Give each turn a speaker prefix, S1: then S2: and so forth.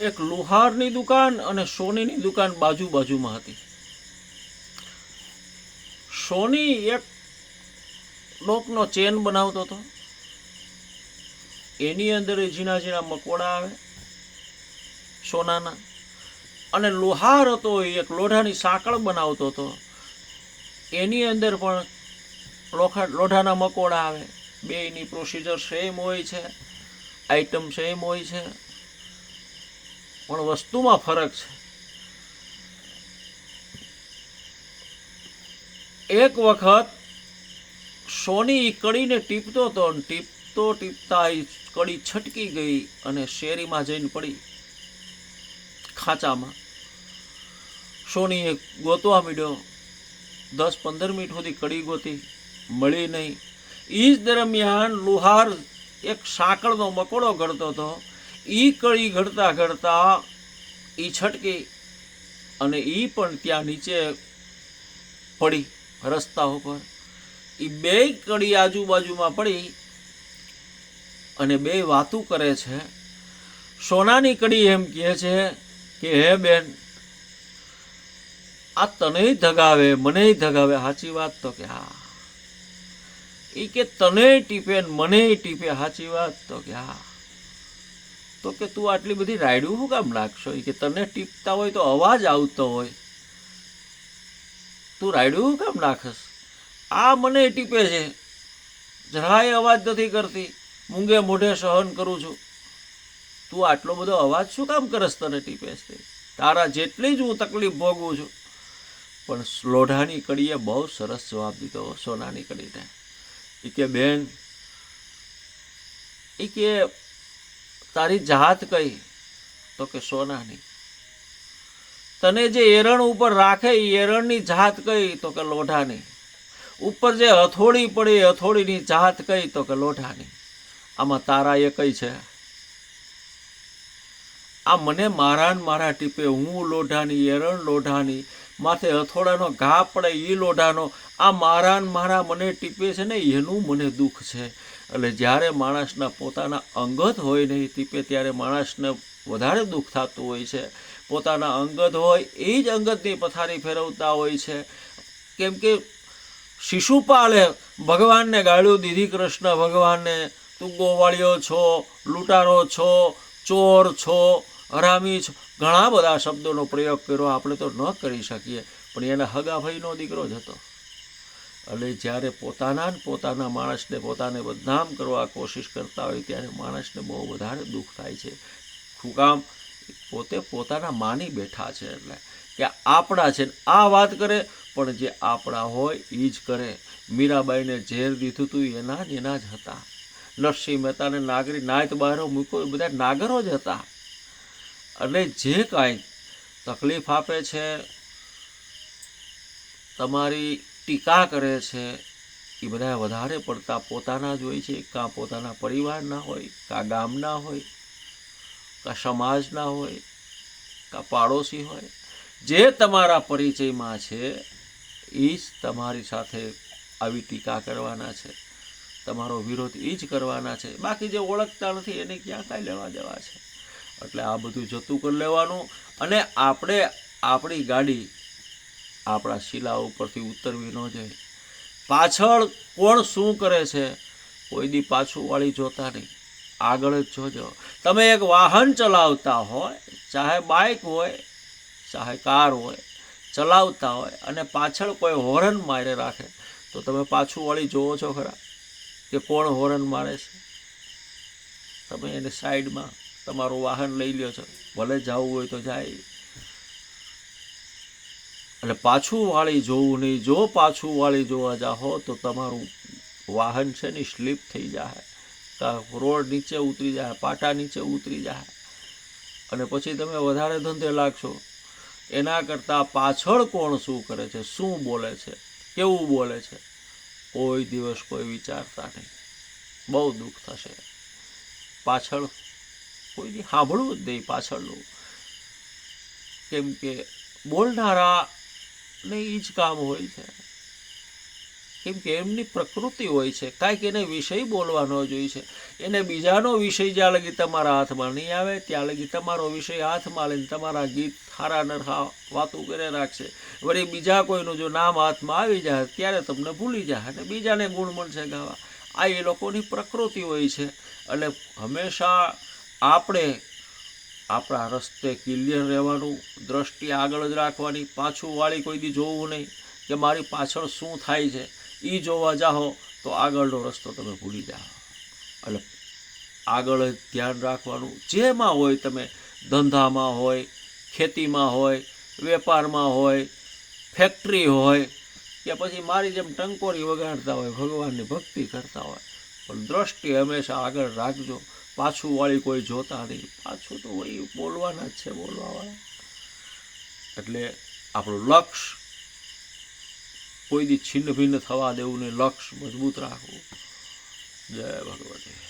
S1: એક લુહારની દુકાન અને સોનીની દુકાન બાજુ બાજુમાં હતી. સોની એક લોકનો ચેન બનાવતો હતો. એની અંદર ઝીણા ઝીણા મકોડા આવે, સોનાના. અને લોહાર હતો એ, એક લોઢાની સાંકળ બનાવતો હતો. એની અંદર પણ લોખા, લોઢાના મકોડા આવે. બેયની પ્રોસિજર સેમ હોય છે. આઈટમ સેમ હોય છે. પણ વસ્તુમાં ફરક છે. એક વખત સોની કડીને ટીપતો હતો ટીપતો ટીપતા એ કડી છટકી ગઈ અને શેરીમાં જઈને પડી ખાંચામાં. સોનીએ ગોતવા માંડ્યો. દસ પંદર મિનિટ સુધી કડી ગોતી, મળી નહીં. એ જ દરમિયાન લુહાર એક સાંકળનો મકોડો ઘડતો હતો એ કળી ઘડતા ઘડતા એ છટકી અને એ પણ ત્યાં નીચે પડી રસ્તા ઉપર. એ બે કડી આજુબાજુમાં પડી અને બે વાતું કરે છે. સોનાની કડી એમ કહે છે કે, હે બેન, આ તને ધગાવે, મને ધગાવે. સાચી વાત તો કે હા. એ કે, તને ટીપે મને ટીપે. સાચી વાત તો કે હા. તો કે તું આટલી બધી રાયડું શું કામ નાખશો કે તને ટીપતા હોય તો અવાજ આવતો હોય. તું રાયડું શું કામ નાખસ આ મને ટીપે છે. જરાય અવાજ નથી કરતી. મૂંગે મોઢે સહન કરું છું. તું આટલો બધો અવાજ શું કામ કરસ તને ટીપે છે? તારા જેટલી જ હું તકલીફ ભોગવું છું. પણ લોઢાની કડીએ બહુ સરસ જવાબ દીધો સોનાની કડીને. એ કે બેન એ કે તારી જાત કઈ તો કે સોનાની. તને જે એરણ ઉપર રાખે એ એરણની જાત કઈ તો કે લોઢાની. ઉપર જે હથોડી પડે એ હથોડીની જાત કઈ તો કે લોઢાની. આમાં તારા એ કઈ છે? આ મને મારા ને મારા ટીપે, હું લોઢાની, એરણ લોઢાની, માથે હથોડાનો ઘા પડે એ લોઢાનો. આ મારા ને મારા મને ટીપે છે ને, એનું મને દુઃખ છે. એટલે જ્યારે માણસના પોતાના અંગત હોય નહીં તીપે ત્યારે માણસને વધારે દુઃખ થતું હોય છે. પોતાના અંગત હોય એ જ અંગતની પથારી ફેરવતા હોય છે. કેમ કે શિશુપાલે ભગવાનને ગાળ્યું દીધી કૃષ્ણ ભગવાનને, તું ગોવાળિયો છો, લૂંટારો છો, ચોર છો, હરામી છો. ઘણા બધા શબ્દોનો પ્રયોગ કર્યો. આપણે તો ન કરી શકીએ. પણ એના હગાભાઈનો દીકરો જ હતો. એટલે જ્યારે પોતાના જ પોતાના માણસને પોતાને બદનામ કરવા કોશિશ કરતા હોય ત્યારે માણસને બહુ વધારે દુઃખ થાય છે. શું કામ? પોતે પોતાના માની બેઠા છે એટલે કે આપણા છે આ વાત કરે, પણ જે આપણા હોય એ જ કરે. મીરાબાઈને ઝેર દીધું હતું એના જ એના જ હતા. નરસિંહ મહેતાને નાગરી નાયત બહારો મૂક્યો, એ બધા નાગરો જ હતા. એટલે જે કાંઈ તકલીફ આપે છે, તમારી ટીકા કરે છે, એ બધા વધારે પડતા પોતાના જ હોય છે. કાં પોતાના પરિવારના હોય, કાં ગામના હોય, કાં સમાજના હોય, કાં પાડોશી હોય. જે તમારા પરિચયમાં છે, એ જ તમારી સાથે આવી ટીકા કરવાના છે. તમારો વિરોધ એ જ કરવાના છે. બાકી જે ઓળખતા નથી, એને ક્યાં કાંઈ લેવા દેવા છે? એટલે આ બધું જતું કરી લેવાનું. અને આપણે આપણી ગાડી આપણા શિલા ઉપરથી ઉતરવી ન જાય. પાછળ કોણ શું કરે છે, કોઈ દી પાછું વાળી જોતા નહીં. આગળ જ જોજો. તમે એક વાહન ચલાવતા હોય, ચાહે બાઇક હોય, ચાહે કાર હોય, ચલાવતા હોય અને પાછળ કોઈ હોર્ન મારે રાખે, તો તમે પાછું વાળી જોવો છો ખરા કે કોણ હોર્ન મારે છે? તમે એને સાઈડમાં તમારું વાહન લઈ લ્યો છો. ભલે જવું હોય તો જાય. એટલે પાછું વાળી જોવું નહીં. જો પાછું વાળી જોવા જાઓ તો તમારું વાહન છે ને સ્લીપ થઈ જાય રોડ નીચે ઉતરી જાય પાટા નીચે ઉતરી જાય અને પછી તમે વધારે ધંધે લાગશો. એના કરતાં પાછળ કોણ શું કરે છે, શું બોલે છે, કેવું બોલે છે, કોઈ દિવસ કોઈ વિચારતા નહીં. બહુ દુઃખ થશે. પાછળ કોઈ સાંભળવું જ નહીં પાછળનું. કેમ કે બોલનારા ને એ જ કામ હોય છે. કેમ કે એમની પ્રકૃતિ હોય છે. કાંઈક એને વિષય બોલવાનો જોઈ છે. એને બીજાનો વિષય જ્યાં લગી તમારા હાથમાં નહીં આવે, ત્યાં લગી તમારો વિષય હાથમાં લઈને તમારા ગીત હારા નરખા વાતું કરે રાખશે. વળી બીજા કોઈનું જો નામ હાથમાં આવી જાય, ત્યારે તમને ભૂલી જાય અને બીજાને ગુણ મળશે ગાવા. આ એ લોકોની પ્રકૃતિ હોય છે. એટલે હંમેશા આપણે આપણા રસ્તે ક્લિયર રહેવાનું, દ્રષ્ટિ આગળ જ રાખવાની, પાછું વાળી કોઈ દી જોવું નહીં કે મારી પાછળ શું થાય છે. એ જોવા જાઓ તો આગળનો રસ્તો તમે ભૂલી જાઓ. એટલે આગળ જ ધ્યાન રાખવાનું. જેમાં હોય તમે ધંધામાં હોય, ખેતીમાં હોય, વેપારમાં હોય, ફેક્ટરી હોય, કે પછી મારી જેમ ટંકોરી વગાડતા હોય, ભગવાનની ભક્તિ કરતા હોય. પણ દ્રષ્ટિ હંમેશા આગળ રાખજો. પાછું વાળી કોઈ જોતા નહીં. પાછું તો વળી બોલવાના જ છે બોલવાવાળા. એટલે આપણું લક્ષ્ય કોઈ દી છિન્ન ભિન્ન થવા દેવું ને લક્ષ્ય મજબૂત રાખવું. જય ભગવતી.